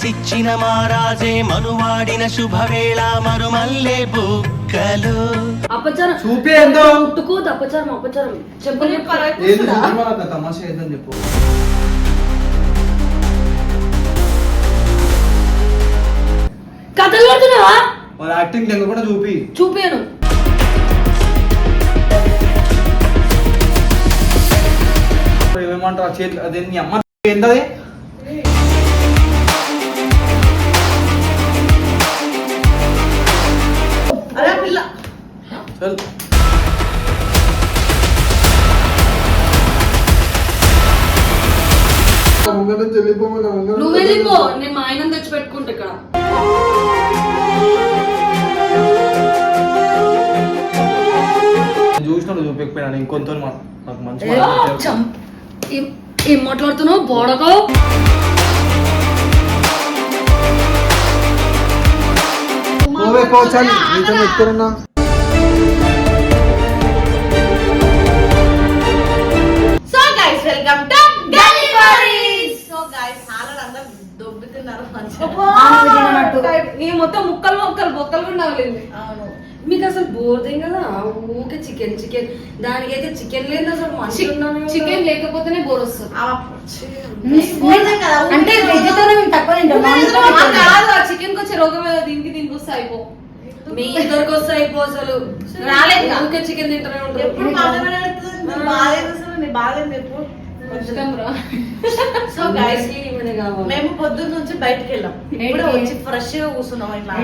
సిచ్చిన మారాజే మనువాడిన శుభవేళ మరుమల్లె బుక్కలు. అపచారం. చూపి ఏందో ముట్టుకోదు అపచారం అపచారం. చెప్పలు తమాషా ఏందని చెప్పు. కథలు పడుతున్నావా? వాళ్ళ యాక్టింగ్ కూడా చూపి. చూపాను. ఏమంటారు ఆ చేతి అదే నీ అమ్మ ఏంటది అరే ఆ పిల్ల. చల్. నువ్వు వెళ్ళిపో నేను మా ఆయన తెచ్చి పెట్టుకుంటా ఇక్కడ. నేను చూసినప్పుడు చూపించకపోయినా ఇంకొంత నాకు మంచి ఏ, మాట్లాడుతున్నావు? బోడకో so guys welcome to deliveries so guys హాలర్ అందరూ దొబ్బుతున్నారు. మంచిగా నీ మొత్తం ముక్కలు ముక్కలు బొక్కలు కూడా నవ్వలేదు. అవును. మీకు అసలు బోర్దేం కదా? ఊకే చికెన్ చికెన్. దానికైతే చికెన్ లేదు అసలు కదా. చికెన్ లేకపోతేనే బోర్ వస్తుంది. అంటే ఊరికే వెజ్తోనే మేము తక్కువ కాదు ఆ చికెన్ వచ్చే రోగం ఏదో దీనికి దీనికి వస్తే అయిపో. మీ ఇద్దరికి వస్తే అయిపో అసలు. రాలేదు. ఊకే చికెన్ తింటూనే ఎప్పుడు ఉంటారు ఏంది అసలు ఇష్టం రా సో గైస్ మేము పొద్దున్న నుంచి బయటికి వెళ్ళాం. ఇప్పుడు? వచ్చి ఫ్రెష్గా కూర్చున్నాం ఇట్లా.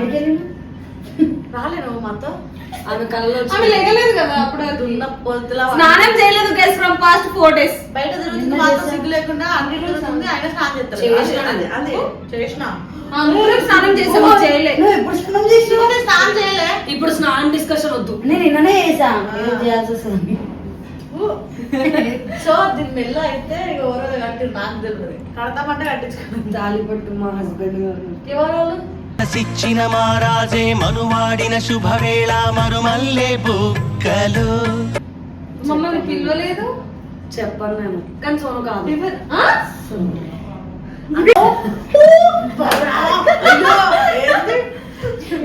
ఎక్కడికి వెళ్ళిండు? రాలే నువ్వు మాతో. ఆమె కళ్ళలో ఆమె లేగలేదు కదా అప్పుడు దున్న పొద్దుల స్నానం చేయలేదు guys from past four days బయట తిరుగుతుంది మాతో. సిగ్గు లేకుండా అన్ని తిరుగుతుంది ఆయన స్నానం చేస్తారు. చేసినా. అదే, అదే చేసిన. స్నానం చేసాము చేయలే. ఎప్పుడు స్నానం చేయలే. ఇప్పుడు స్నానం డిస్కషన్ వద్దు. నేను నిన్ననే చేయాల్సి వస్తుంది? సో దీని మెల్ల అయితే ఎవరో కట్టి నాకు తెలియదు కడతామంటే కట్టించుకున్నాను తాలిపట్టు మా హస్బెండ్ గారు. ఎవరు వాళ్ళు? సిచ్చిన మారాజే మనువాడిన శుభవేళ మరుమల్లె బుక్కలు. మమ్మల్ని పిలవలేదు? చెప్పాను నేను. కానీ సోను కాదు?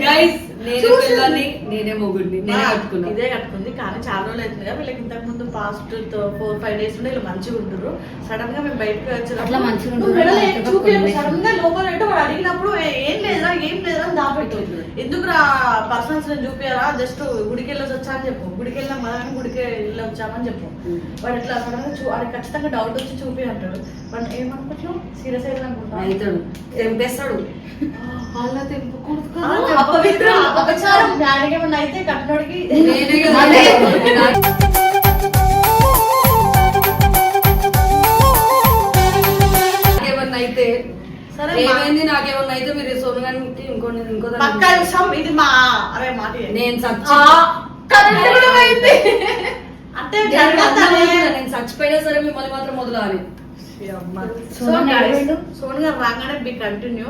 గైస్ నేనే. పిల్లని నేనే మొగుడిని నేనే కట్టుకున్నా. ఇదే కట్టుకుంది. కానీ చాలా రోజులు అవుతుంది కదా వీళ్ళకి ఇంతకు ముందు పాస్ట్ ఫోర్ ఫైవ్ డేస్ నుండి వీళ్ళు మంచిగా ఉంటారు సడన్గా మేము బయటకు వచ్చినప్పుడు అట్లా మంచిగా నువ్వు ఉంటున్నారు, మెడలో ఏం అట్లా చూపించు. పట్టుకొని సడన్గా లోపల వాడు అడిగినప్పుడు "ఏ- లేదురా ఏం లేదురా అని దాపెట్టు. ఎందుకు రా పర్సనల్స్ నేను చూపియారా జస్ట్ గుడికి వెళ్ళొచ్చు వచ్చా అని చెప్పు. గుడికి వెళ్ళాం అని గుడికి వెళ్ళి వచ్చామని చెప్పు. వాడు ఇట్లా సడన్గా చూ వాడికి ఖచ్చితంగా డౌట్ వచ్చి చూపి అంటాడు. వాడు ఏమనుకుంటున్నావు? సీరియస్ అయితే అనుకుంటా అవుతాడు తెంపేస్తాడు. అలా తెంపకూడదు అపవిత్రం అపచారం డాడీకి ఏమన్నా అయితే కట్టినోడికి అయితే సరే ఏమైంది నాకేమన్నా అయితే మీరు సోను గారికి ఇంకో పక్క విషయం ఇది మా అరే మాట. నేను. అంటే నేను చచ్చిపోయినా సరే మిమ్మల్ని మాత్రం వదలాలి సో సోను గారు రాగానే బి కంటిన్యూ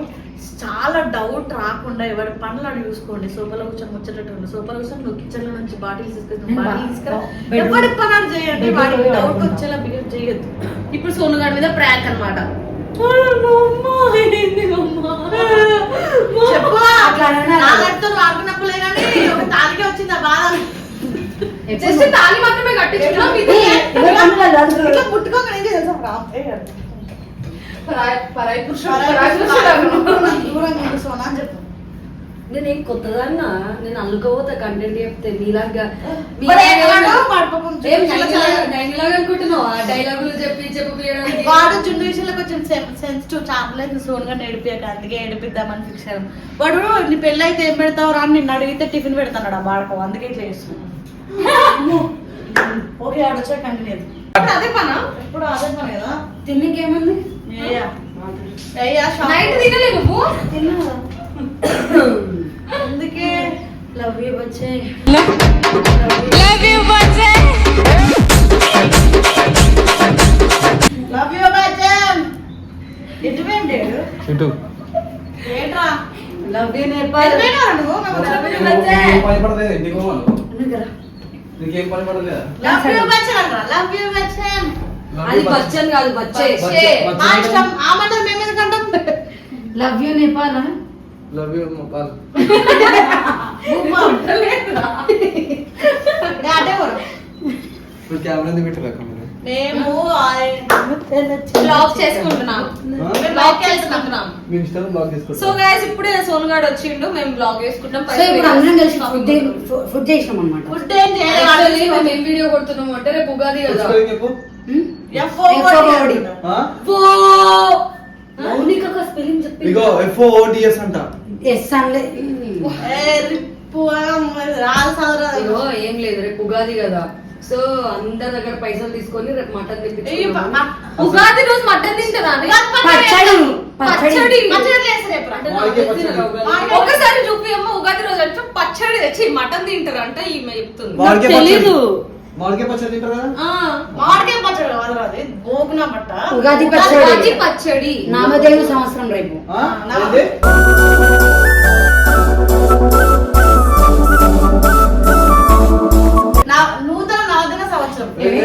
చాలా డౌట్ రాకుండా ఎవరి పనులు అడిగి చూసుకోండి. సోఫాలో కూర్చొని ముచ్చటట్టు సోఫాలో కూర్చొని నువ్వు కిచెన్లో నుంచి బాటిల్స్ తీసుకొని నేను బాటిల్ తీసుకురా. ఎవరి పని అడిగి చేయండి. పోయి డౌట్. వచ్చేలా బిహేవ్ చేయొద్దు. ఇప్పుడు సోను గారి మీద ప్రాంక్ అన్నమాట. చెప్పు అట్లా అననా? నాగడితో వాడుకున్నప్పుడే కానీ ఒక తాలికే వచ్చింది ఆ బాధ. జస్ట్ తాళి మాత్రమే కట్టించుకున్నాం. ఇట్లా తెలుసా రాత్రే పరాయి పరాయి పురుషుడు పరాయి పురుషుడు అన్నాడు. దూరంగా ఉండు సోనా అని చెప్పు. నేను ఏం కొత్తదాన్నా? నేను అల్లుకోపోతా కంటెంట్ చెప్తే చాలా డైలాగ్ అనుకుంటున్నావా? డైలాగులు చెప్పి చెప్పి వాడు చుండు విషయంలో కొంచెం సెన్సిటివ్ చాపలేదు సోన్గా నేడిపియాక అందుకే ఏడిపిద్దామని ఫిక్స్ వాడు నీ పెళ్ళి అయితే ఏం పెడతావు రా నిన్ను అడిగితే టిఫిన్ పెడతాడు ఆ బాడకం? అందుకే ఇట్లా చేస్తున్నాడు ఓకే ఆడ వచ్చా కంటిన్యూ ఇప్పుడు అదే పనా? ఇప్పుడు అదే పని కదా? తిన్నకేముంది? ఏయ్యా. ఏయ్యా, షాప్. నైట్ తినలే నువ్వు? అందుకే లవ్ యూ బచ్చే. లవ్ యూ బచ్చన్ ఎటు పోయిండు? ఇటు. ఏంట్రా? లవ్ యూ పోయినారా నువ్వు? మేము లవ్ యూ ఏం పని పడలేదు నీకు ఎందుకురా? నీకేం పని పడలేదా? లవ్ యూ బచ్చన్ అంటారా లవ్ యూ బచ్చన్. అది బచ్చన్. కాదు బచ్చే. బచ్చే. మా ఇష్టం ఆమంటే మేము ఎందుకంటాం? Love you Nepal? Love you mobile అదే కూడా ఇప్పుడు కెమెరా ఎందుకు పెట్టలేక మీరు మేము బ్లాక్ చేసుకుంటున్నాం? బ్లాక్ చేసుకుంటున్నాం. మీ సో గైస్ ఇప్పుడే సోన్ గాడు వచ్చిండు మేము బ్లాగ్ చేసుకుంటాం. సో ఇప్పుడు అందరం కలిసి ఫుడ్ ఫుడ్ చేసినాం అనమాట ఫుడ్ ఏం మేము వీడియో కొడుతున్నాం అంటే రేపు ఉగాది కదా? మౌనిక స్పెల్లింగ్ చెప్పి? ఇగో ఎఫ్ఓఓటిఎస్ అంట. ఎస్ అనలే రాదు ఏం లేదు రేపు ఉగాది కదా. సో అందరి దగ్గర పైసలు తీసుకొని రేపు మటన్ తెప్పించుకున్నాము ఉగాది రోజు మటన్ తింటారా? పచ్చడి. ఒకసారి చూపి అమ్మ ఉగాది రోజు అంటే పచ్చడి తెచ్చి మటన్ తింటారంట ఈమె చెప్తుంది. తెలీదు. పచ్చడి. మామిడికాయ పచ్చడి తింటారు? కదా ఆ, మామిడికాయ పచ్చడి కాదు అది భోగిన బట్ట ఉగాది ఉగాది పచ్చడి. పచ్చడి. నామదేవ సంవత్సరం రేపు.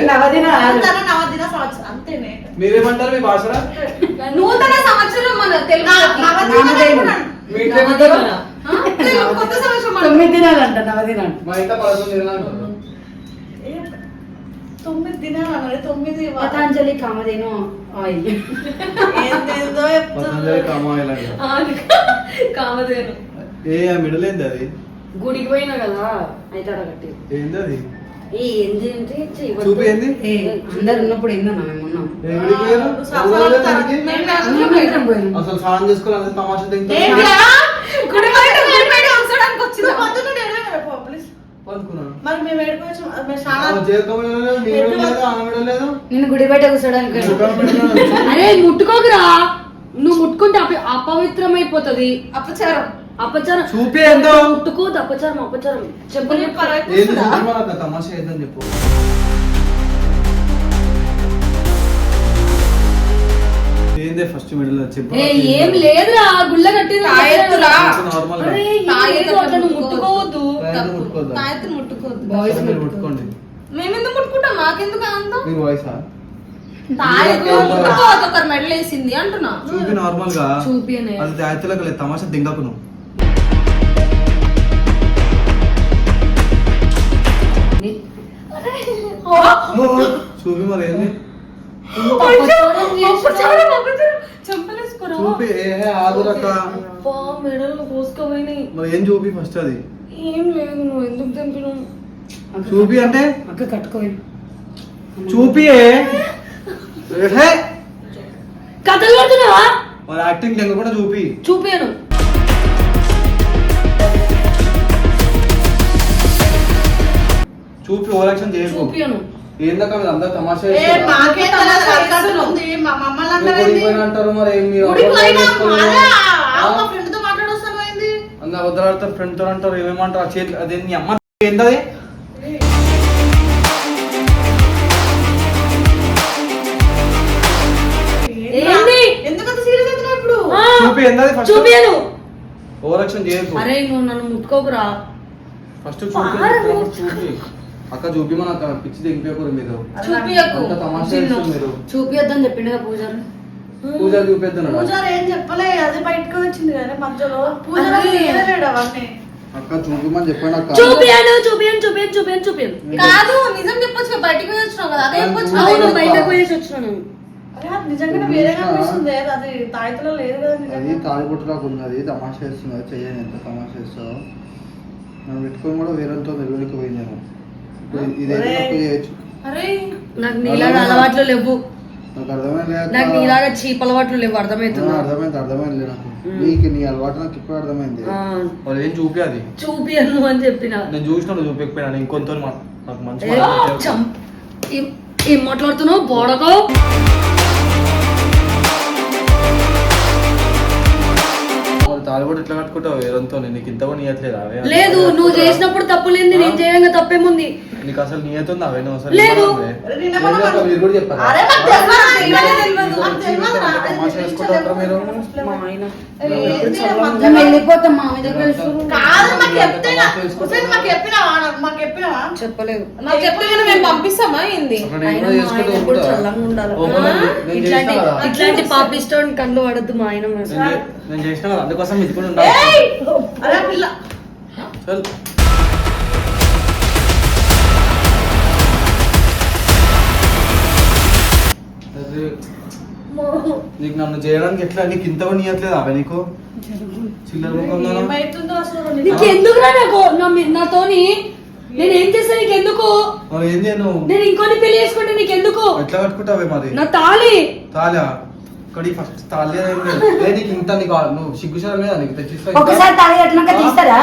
నవదిన సంవత్సరం అంతేనే. మీరేమంటారు మీ భాషరా నూతన సంవత్సరం మన తెలుగు కొత్త సంవత్సరం తొమ్మిది దినాలంట నవదినాలు మా ఇంట్లో పదకొండు దినాలు తొమ్మిది దినాలు అన్నది తొమ్మిది పతాంజలి కామధేను ఆయిల్. పతంజలి. కామాయిల్ కామధేను. ఏ అది? గుడికి పోయినా కదా అయితే అడగట్టి ఏంది అది? ఈ ఏంది ఏంటి? చెయ్యి చూపి ఏంది ఏ అందరు ఉన్నప్పుడు ఏందన్నా మేము ఉన్నాం? అసలు స్నానం చేసుకోవాలి తమాషా నేనే గుడి బయట కూర్చోడానికి. అరే ముట్టుకోకురా. నువ్వు ముట్టుకుంటే అప- అపవిత్రమైపోతది. అపచారం. అపచారం. చూపి ఏందో ముట్టుకోదు అపచారం అపచారం. చెప్పని తమాషా ఏందని చెప్పు. ఏందే ఫస్ట్ మిడిల్ చెప్పు. ఏ లేదురా గుళ్ళ కట్టింది తాయెత్తురా. నార్మల్ ముట్టుకోవద్దు. తాయెత్తు బాయ్స్ మేమెందుకు ముట్టుకుంటాం? మాకెందుకు వాయిసా మెడల్ వేసింది అంటున్నా. చూపి నార్మల్గా. చూపి అనే. అది తాయెత్తులకు లేదు తమాషా దింగకు నువ్వు. చూపి మరి ఏంది చూపి ఏ ఆదురక్క అబ్బా, మెడలు కోసుకోపోయినాయి మరి ఏం? చూపి ఫస్ట్ అది ఏం? లేదు నువ్వు ఎందుకు తెంపినావు చూపి అంటే అక్క కట్టుకోయి చూపి కథలు మరి యాక్టింగ్ కూడా చూపి. చూపాను చూపి ఓవరాక్షన్ చేయకు. ఏందక్క మీరు అందరు తమాషా ఏ చేస్తారా? మాకే తెలియదు అక్కడనే ఉంది మా మమ్మల్ని మీరు అందరూ గుడికి పోయినా అంటారు మరి ఏం మీరు? గుడికి అబద్ధాలు పోయినా చెప్తారు? అదే ఆ ఆ? మా ఫ్రెండ్తో మాట్లాడొస్తాను ఏంది? అందరు వద్దలాడతారు ఫ్రెండ్తో అంటారు ఏమేమంటారు? ఆ చేతి అదే నీ అమ్మ ఏంటది ఏంది? ఎందుకంత సీరియస్ అవుతున్నావు ఇప్పుడు? ఆ, చూపి ఏందది ఫస్ట్ చూపాను ఓవరాక్షన్ చేయకు. అరే నువ్వు నన్ను ముట్టుకోకురా. ఫస్ట్ చూపి పారు. చూపి. అక్క చూపి మన అక్క పిచ్చి దింపేకూరు మీరు. చూపియకు. అంత తమాషా చేస్తారు మీరు. చూపియొద్దని చెప్పిండుగా పూజారు. పూజ చూపేద్దాను పూజారి ఏం చెప్పలే అది బయటకు వచ్చింది కానీ మధ్యలో. పూజారి అవన్నీ. అక్క చూపిమని చెప్పండి అక్క. చూపియాను చూపియాను చూపియాను చూపియాను చూపియాను కాదు నిజం చెప్పొచ్చు బయటికి పోయి వచ్చినావు కదా అదే చెప్పొచ్చు. అవును బయటకు పోయేసి వచ్చినాను అరే అది తాయితలో లేదు కదా అది నిజంగా. ఉన్నది తమాషా చేస్తున్నది చెయ్యని ఎంత తమాషా చేస్తావు? మనం పెట్టుకొని కూడా వేరేతో వెలువడికి పోయినాను. నాకు నీలాగా అలవాట్లు లేవు. నాకు అర్థమైంది నాకు నీలాగా చీప్ అలవాట్లు లేవు అర్థమవుతుందా అర్థమైంది అర్థమైంది నాకు. నీకు నీ అలవాటు నాకు ఇప్పుడు అర్థమైంది. వాళ్ళు ఏం చూపి అది? చూపియను అని చెప్పిన. నేను చూసిన చూపించకపోయినా ఇంకొంత నాకు మంచి ఏం మాట్లాడుతున్నావు? బోడకో తాళి కూడా ఇట్లా కట్టుకుంటావు? వేరంతో నీకు ఇంత కూడా నియట్లేదు లేదు? నువ్వు చేసినప్పుడు తప్పు లేని నేను చేయంగా తప్పేముంది? నీకు అసలు నియత ఉంది? అవే నువ్వు అసలు లేదు. మీరు కూడా చెప్పారా నాకు చెప్పలేదు. మేము పంపిస్తామా ఏంది. ఇట్లాంటి పాపిస్టోన్ కళ్ళు పడద్దు మా ఆయన. నేను చేసిన కదా అందుకోసం ఇది కూడా ఉండాలి! అరే పిల్ల. చల్. నీకు నన్ను చేయడానికి ఎట్లా? నీకు ఇంత కూడా నియట్లేదు అవే నీకు? చిల్లర నీకు నాతోని నేను ఏం చేస్తా నీకు ఎందుకు ఏం చేయను? నేను ఇంకోని పెళ్ళి చేసుకుంటే నీకు ఎందుకు ఎట్లా కట్టుకుంటావే మరి? నా తాళి. తాళా? ఫస్ట్ తాళి లేదు. నీకు ఇంత నీకు ఆ- నువ్వు సిగ్గుశాల మీద నీకు? తెచ్చిస్తా? ఒకసారి తాళి కట్టినాక తీస్తారా?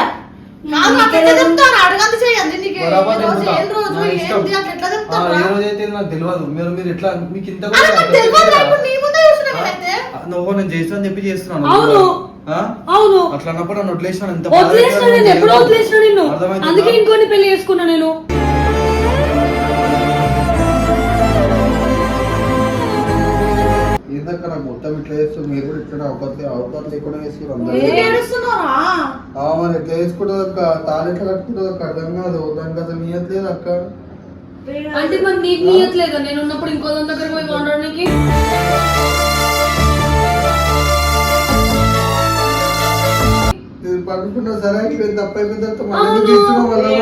కాదు నాకు ఎట్లా చెప్తాను అడగంది చేయండి నీకు. ఏ బరాబర్ రోజు చెప్తా. ఏం రోజు? నా ఇష్టం. ఏంటి అట్లా ఎట్లా ఆ, చెప్తావు ఏ రోజు అయితే నాకు తెలియదు మీరు మీరు ఎట్లా మీకు ఇంత అరే నాకు తెలియదు. రా, ఇప్పుడు నీ ముందే చూసిన ఆ? నేనైతే. నువ్వు నేను చేస్తాను చెప్పి చేస్తున్నాను. అవును. ఆ? అవును. అట్లా అన్నప్పుడు నన్ను ఎంత వదిలేసిన నేను. ఎప్పుడో వదిలేసిన నిన్ను. అర్థమైందా? అందుకే ఇంకోని పెళ్ళి చేసుకున్నా నేను. మొత్తం ఇట్లా చేస్తుంది మీరు కూడా ఇట్లా అవకాశం లేకుండా వేసుకున్నారు మరి ఎట్లా వేసుకుంటుంది అక్క? తాళి ఎట్లా కట్టుకుంటుంది అక్క? అర్థం కాదు. దానికి అసలు నియట్లేదు అక్క. అంటే మరి నీకు నీయట్లేదా నేను ఉన్నప్పుడు ఇంకో దగ్గర పోయి మీరు పడుకున్నా సరే అయిపోయింది తప్ప నాకు ఏం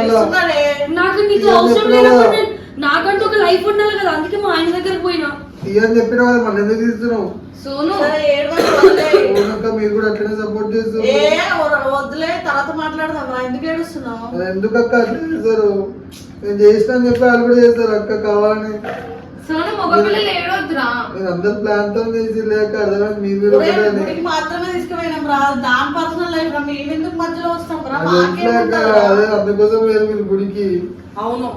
అవసరం? లేనప్పుడు నేను నాకంటూ ఒక లైఫ్ ఉండాలి కదా. అందుకే మా ఆయన దగ్గరకు పోయినా. తీయని చెప్పిన వాళ్ళు మళ్ళీ ఎందుకు తీస్తున్నావు సోను. మీరు కూడా అట్లనే సపోర్ట్ ఏ వదిలే తర్వాత మాట్లాడదాం ఎందుకు ఏడుస్తున్నావు? ఎందుకు అక్క అట్లా చేస్తారు? నేను చేసిన అని చెప్పి వాళ్ళు కూడా చేస్తారు అక్క కావాలని. సోను మగ పిల్లలు ఏడవద్దురా. నేను అందరు ప్లాన్తో చేసి లేక అర్థమైంది మీరు మాత్రమే తీసుకుపోయినాం రా. దాని పర్సనల్ లైఫ్ రా. మేము ఎందుకు మధ్యలో వస్తాం రా? అది అందుకోసం మీరు మీరు గుడికి. అవును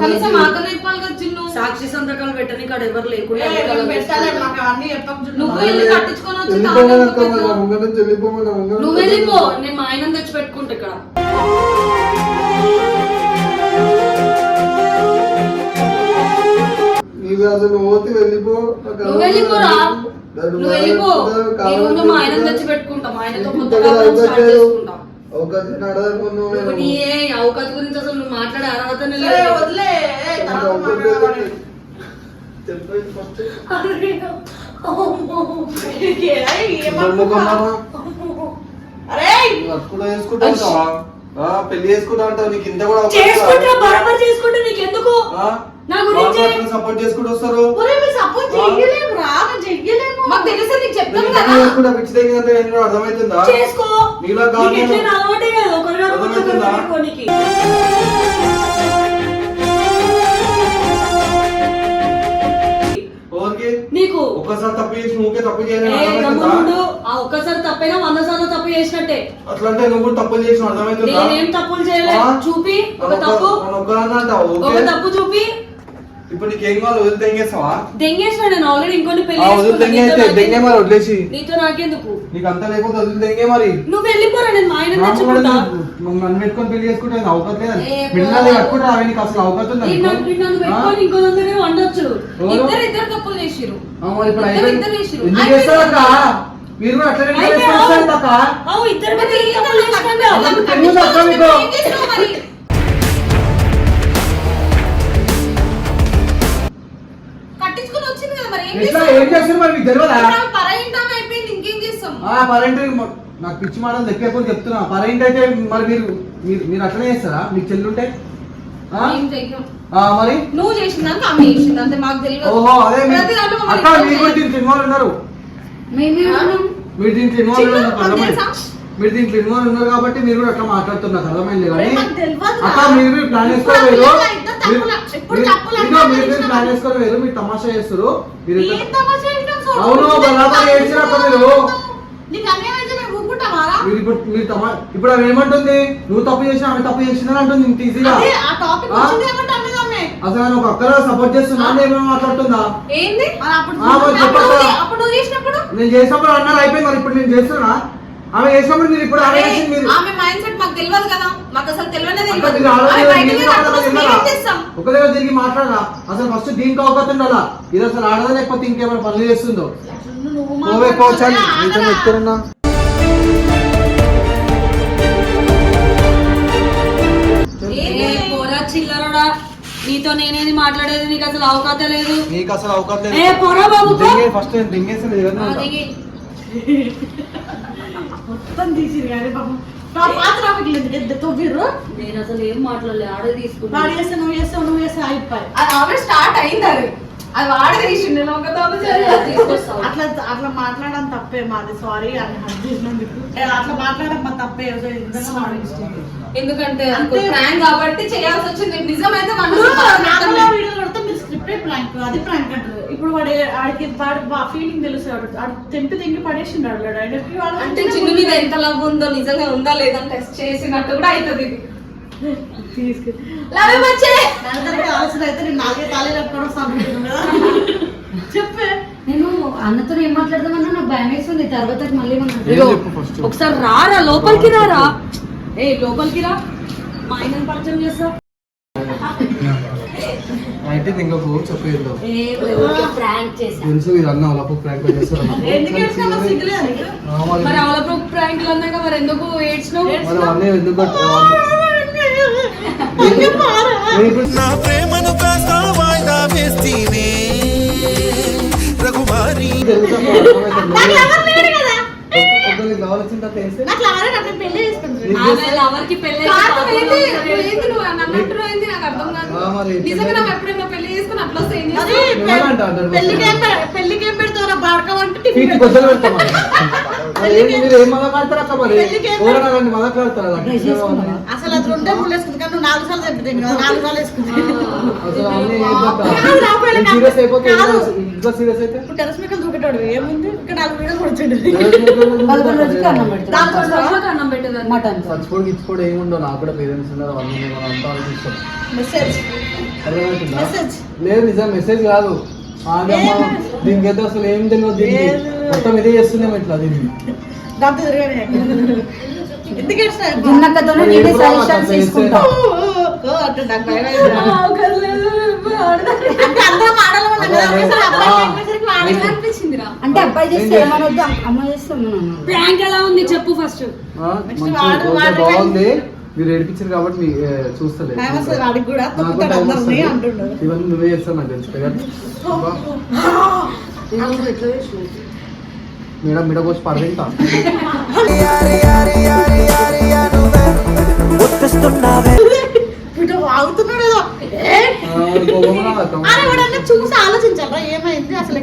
కనీసం. ఆకలి కదా చిన్ను. సాక్షి సంతకాలు పెట్టని కాడ ఎవరు లేకుండా. నువ్వు వెళ్ళి కట్టించుకొని వచ్చి వెళ్ళిపో నేను మా ఆయన తెచ్చి పెట్టుకుంటా ఇక్కడ. నీవు అసలు పోతే వెళ్ళిపో నువ్వు వెళ్ళిపోరా నువ్వు వెళ్ళిపో. మా ఆయన తెచ్చి పెట్టుకుంటా ఆయనతో కొత్త ఇంతగా కాపురం స్టార్ట్. చేసుకుంటా. అవకాశం. నీ అవకాశం గురించి అసలు నువ్వు మాట్లాడే వదిలే. చెప్పేది పెళ్ళి చేసుకుంటా అంటావు నీకు ఇంత కూడా చేసుకుంటా రాదా? బరాబర్ చేసుకుంటా నీకు ఎందుకు ఆ? నా గురించి- వాళ్ళు అట్లా సపోర్ట్ చేసుకుంటూ వస్తారు. సపోర్ట్ చెయ్యలేము మాకు తెలుసు నీకు చెప్తాం కదా. చేసుకుంటా పిచ్చి దగ్గర అంటే ఏంటో అర్థమవుతుందా? చేసుకో. నీలో కాదు నీకు ఎట్లైనా అలవాటే కదా అర్థమవుతుందా? నీకు. ఒక్కసారి తప్పు చేసి నువ్వుకే తప్పు. ఆ ఒక్కసారి తప్పైనా వంద సార్లు తప్పు చేసినట్టే. అట్లా అంటే నువ్వు కూడా తప్పులు చేసిన అర్థమవుతుందా? నేనేం తప్పులు చేయలేదు? చూపి. ఒక తప్పు. ఒక తప్పు చూపి. ఇప్పుడు నీకేం కావాలి వదిలి తెంగేస్తావా దెంగేసిన నేను ఆల్రెడీ ఇంకొని పెళ్ళి ఆ, వదిలి చేసుకున్నా. తెంగే నీతో అయితే దెంగే మరి? వదిలేసి నీతో నాకెందుకు నీకు అంత లేకపోతే వదిలి తెంగే మరి నువ్వు వెళ్ళిపోరా నేను మా ఆయన నాకు కూడా తెచ్చుకుంటా నువ్వు- నన్ను పెట్టుకొని పెళ్ళి చేసుకుంటే అది అవకాశం లేదు ఏ, మిడిల్ పో. కట్టుకుంటా అవి నీకు అసలు అవకాశం ఉందా ఈ నీకు? నన్ను ఈ నన్ను ఆ? పెట్టుకొని ఇంకో దగ్గర వండొచ్చు ఎవరు? ఇద్దరు ఇద్దరు తప్పులు చేసిరు ఆ, మరి ఇప్పుడు ఇద్దరు అయిపోయింది. ఇద్దరు చేసిర్రు. ఎందుకు అయిపోయింది. చేస్తారక్క మీరు కూడా అట్లనే అయిపోయింది. చేస్తారు అక్క అవు ఇద్దరు మీద ఈ తప్పులు చేసినాక అసలు తెలియదు అక్క మీకు ఏం చేసినావు మరి ఎట్లా? ఏం చేస్తారు మరి? మీకు తెలియదా? ఇంకేం చేస్తాం పరెంట్ నాకు పిచ్చి మాటలు లెక్కకొని చెప్తున్నా. పరెంట్ అయితే మరి మీరు మీరు అట్లనే చేస్తారా? మీకు చెల్లుంటే? మరి? నువ్వు చేసిందాక ఆమె చేసింది అంతే మాకు తెలియదు. ఓహో అదే మీరు కూడా చేయాలి. దీంట్లో ఇన్వాల్వ్ ఉన్నారు. మీరు దీంట్లో ఇన్వాల్వ్ ఉన్నారు మీరు దీంట్లో ఇన్వాల్వ్ ఉన్నారు కాబట్టి మీరు కూడా అట్లా మాట్లాడుతున్నారు. అర్థమైంది కానీ. అక్క మీరు ప్లాన్ అట్లా అట్లా మీరు. ప్లాన్ చేసుకోవాలి. వేరు మీరు. తమాషా చేస్తారు మీరు. అవును, ఏడ్చినప్పుడు మీరు. ఇప్పుడు మీరు తమా ఇప్పుడు ఆమె ఏమంటుంది? నువ్వు తప్పు చేసినా ఆమె తప్పు చేసిందని అంటుంది ఇంత ఈజీగా. అసలు నేను ఒక అక్కలో సపోర్ట్ చేస్తున్నా ఏమేమి మాట్లాడుతుందా? నేను చేసినప్పుడు అన్నారు అయిపోయింది మరి. ఇప్పుడు నేను చేస్తున్నా. ఆమె చేసినప్పుడు మీరు ఇప్పుడు ఆమె అరే, చేసింది మీరు. ఆమె మైండ్ సెట్ మాకు తెలియదు కదా. మాకు అసలు తెలియనే తెలియదు. మీరు ఆలోచన మేము చేస్తాం? ఒక దగ్గర తిరిగి మాట్లాడరా? అసలు ఫస్ట్ దీనికి అవకాశం ఉండాలా ఇది అసలు ఆడదా లేకపోతే ఇంకేమైనా పనులు చేస్తుందో? నువ్వు మాట్లాడుతున్నా, నీతో ఆగరా? చెప్తున్నా ఏ పోరా చిల్లరోడా? నీతో నేనేది మాట్లాడేది నీకు అసలు అవకాశం లేదు. నీకు అసలు అవకాశం ఏ పోరా బాబు పో. ఫస్ట్ నేను దింగేసి ఆ, దిగి. మొత్తం తీసిరు కానీ పాపం. నా పాత్ర ఆమెకి లేదు తొవ్విర్రు. నేను అసలు ఏం మాట్లాడలే ఆడే తీసుకున్నా వాడు చేస్తే నువ్వు చేస్తావు నువ్వు చేస్తే అయిపోయి. అది ఆమె స్టార్ట్ అయింది అది. అది వాడే తీసిండు నేను ఒక తీసుకొస్తావు. అట్లా అట్లా మాట్లాడడం తప్పే మాది సారీ అని హర్ట్ చేసినందుకు ఏ, అట్లా మాట్లాడడం మా తప్పే ఏదో. ఎందుకంటే. ప్రాంక్ కాబట్టి చేయాల్సి వచ్చింది. నిజమైతే మనం వీడియో కొడితే మీరు స్క్రిప్టెడ్ ప్రాంక్ అది ప్రాంక్ అంటారు. ఇప్పుడు వాడు ఆడికి వాడు ఫీలింగ్ తెలుసు వాడు ఆడు తెంపి తెంపి పడేసిండు వాడు. అంటే చిన్న మీద ఎంత లవ్ ఉందో నిజంగా ఉందా లేదా టెస్ట్ చేసినట్టు కూడా అవుతుంది ఇది. చెప్పే. నేను అన్నతో ఏం మాట్లాడదామన్నా నాకు భయం వేస్తుంది. తర్వాత మళ్ళీ. ఒకసారి రారా? లోపలికి రారా? ఏ లోపలికి రా. మా ఆయనని పరిచయం చేస్తా. అయితే చెప్పేది ఏ ప్రాంక్ చేశా. తెలుసు ఇది అన్న వాళ్ళకు ప్రాంక్ చేస్తారు. ఎందుకు ఏడ్చినా సిగ్గులే నీకు మరి అవలపు ప్రాంకులు అన్నాక మరి ఎందుకు ఏడ్చినావు? మరి ఎందుకు కట్ట- నేను ఇప్పుడు నా ప్రేమను కాస్త వాయిదా వేస్తీనే. రఘుమారి నాకు నాకు పెళ్ళి పెళ్ళి ఏంటి? ఏంటి? నువ్వు నాకు అర్థం కాదు. ఆ, మరి నిజంగా నాకు ఎప్పుడైనా పెళ్ళి చేసుకుని అట్లా వస్తే ఏం అది చేస్తావు? పెళ్ళికి ఏం పె- పెళ్ళికి ఏం బాడకం అంటే టిఫిన్ మరి. మీరు ఏం అక్క మరి? పెళ్ళికి ఏం చేసుకున్నావా? అసలు అది రెండే మూడు వేసుకుంది కానీ నువ్వు నాలుగు సార్లు చెప్పింది కదా నాలుగు సార్లు వేసుకుంది. అసలు అన్నీ కాదు, నా పెళ్ళి సీరియస్ అయిపోతే కాదు. ఇంకా సీరియస్ అయితే? ఇప్పుడు టెరస్ మీద దూకేటాడు ఏముంది? ఇక్కడ నాలుగు రోజులకి అన్నం రోజులకు అన్నం పెట్టేదాన్ని. మటన్ చచ్చిపోయి ఇచ్చిపోయి ఏముండో నాకు కూడా పేరెంట్స్ ఉన్నారు మనం అంతా ఆలోచిస్తాం మెసేజ్ మెసేజ్ లేదు నిజం మెసేజ్ కాదు. దీనికి అయితే అసలు ఏం తెలియదు దీనికి. మొత్తం ఇదే చేస్తున్నాం ఇట్లా దీన్ని. దాంతో తిరగని. ఎందుకు ఏడ్చినా? దిన్నక్కతోనే మరి నేనే అంటే నాకు భయం. అంటే అందరం ఆడాలి అంటే అబ్బాయి చేస్తే ఏమనొద్దు అమ్మ చేస్తే ప్రాంక్ ఎలా ఉంది చెప్పు ఫస్ట్ బాగుంది. మీరు ఏడిపించారు కాబట్టి మీ చూస్తలేదు. ఇవన్నీ నువ్వే చేస్తావు నాకు తెలుసు మేడం మిడ కోసి పడదింటా ఏదో. ఏ? అని వాడన్నా చూసి ఆలోచించారా ఏమైంది? అసలు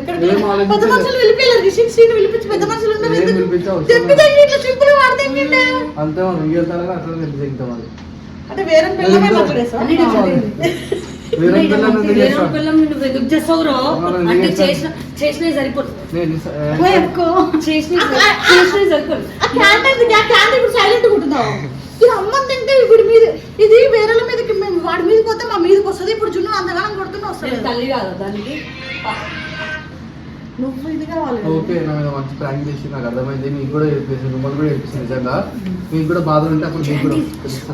ఆలోచించలేదు. పెద్ద మనుషులు వెళ్ళిపోయారు రిషిక్ సీన్ పిలిపించి పెద్ద మనుషులు ఉన్నారు ఏం ఎందుకు? పిలిపించావు? చెప్పి తగ్గి ఇట్లా సింపుల్ వాడితే అంతే మనం ఇయ్యాలి అట్లా మరి. అంటే వేరే పిల్లమే. చేసిన చేసినవి సరిపోదు. చేసినవి సరిపోదు. సైలెంట్ ఉంటున్నావు ఇది అమ్మని తింటే ఇప్పుడు మీద ఇది వేరే మీదకి మేము వాడి మీదకి పోతే మా మీదకి వస్తుంది. ఇప్పుడు జున్ను అంతగానం కొడుతున్నా నేను వస్తుంది తల్లి కాదు దానికి నువ్వు ఇది కావాలి ఓకే నా మీద మంచి ప్రాంక్ చేసి నాకు అర్థమైంది. మీకు కూడా ఏడిపించింది మిమ్మల్ని కూడా ఏడిపించింది నిజంగా. మీకు కూడా బాధ ఉంటే అప్పుడు మీకు కూడా